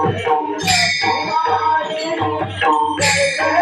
Thank you.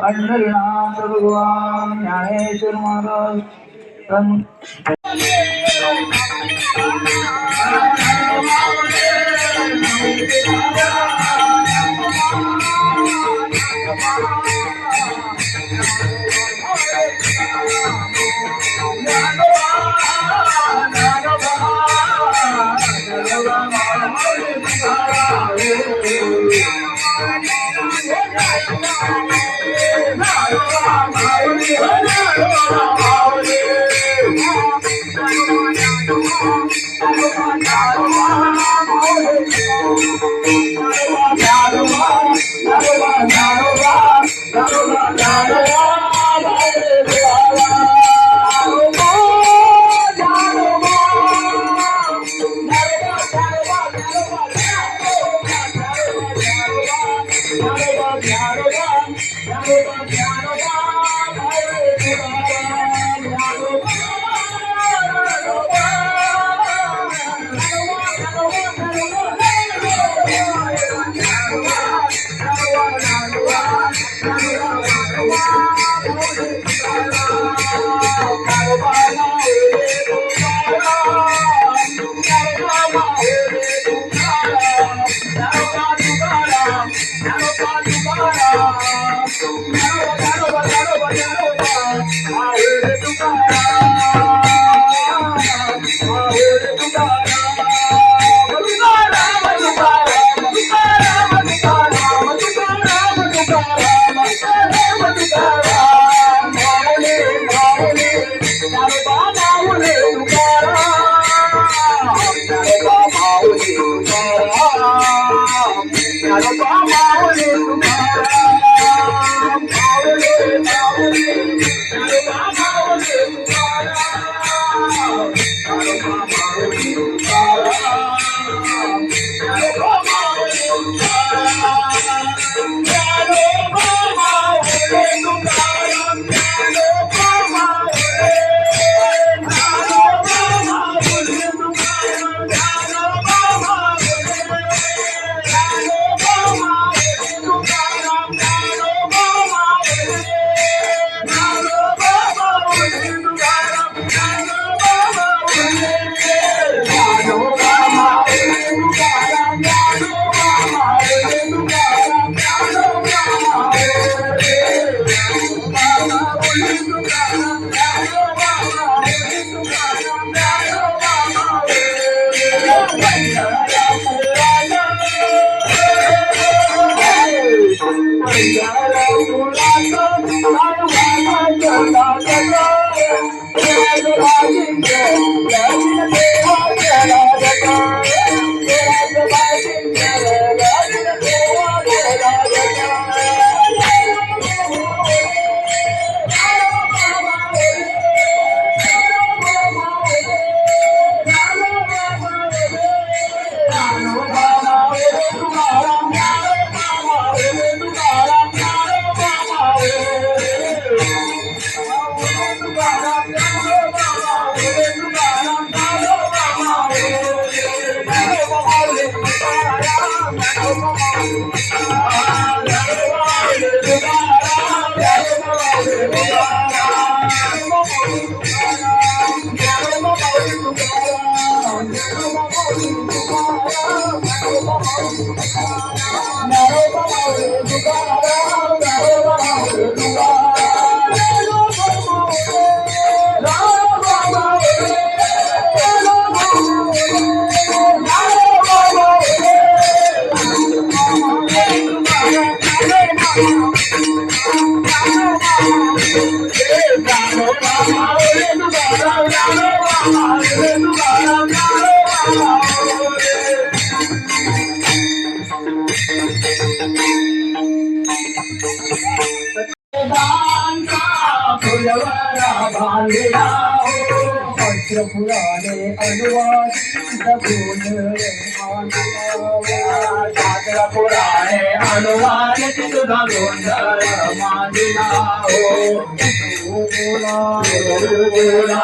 Pandharinath भगवान ज्ञानेश्वर महाराज संत Thank you. どうぞ。वज्रपुराने अनुवादित गोंधळ मांडला पुराणे अनुवादित तुझा गोंधळ मांडला हो बोला बोला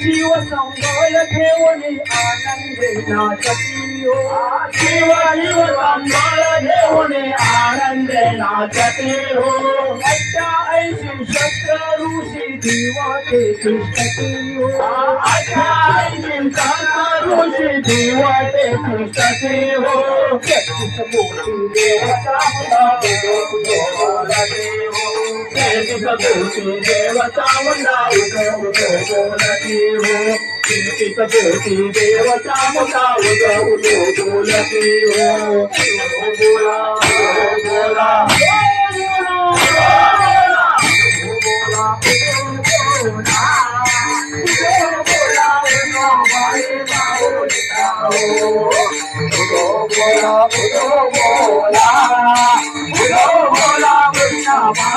शिव संबळ घेऊन आनंदे नाचतियो. शिव शिव संबळ घेऊन आनंदे नाचते हो अष्टा ऐशी शस्त्र ऋषी दिवाते तिष्ठतियो अष्टा ऐशी शस्त्र ऋषी दिवाते तिष्ठते हो देवता దేవతా Oh, oh, oh, oh, oh, oh, oh, oh,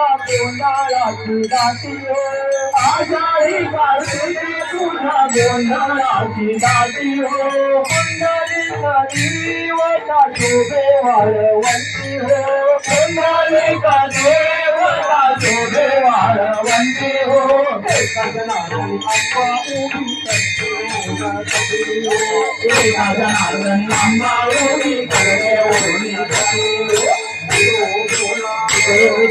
तुझ्या गोंधळाची दाटी हो आषाढी कार्तिकी तुझ्या गोंधळाची दाटी हो. कुंडली देवता शोभे वाळवंती हो. कुंडली देवता शोभे वाळवंती हो. सगनाची अप्पा उभी करते एका जनार्दन उभी करते Oh,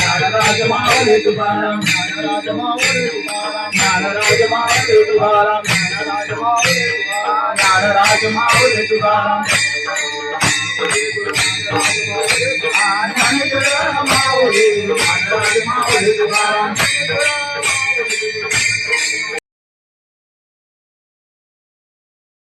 నాగరాజమావలే తుపారాం నాగరాజమావలే తుపారాం నాగరాజమావలే తుపారాం నాగరాజమావలే తుపారాం నాగరాజమావలే తుపారాం నాగరాజమావలే తుపారాం నాగరాజమావలే తుపారాం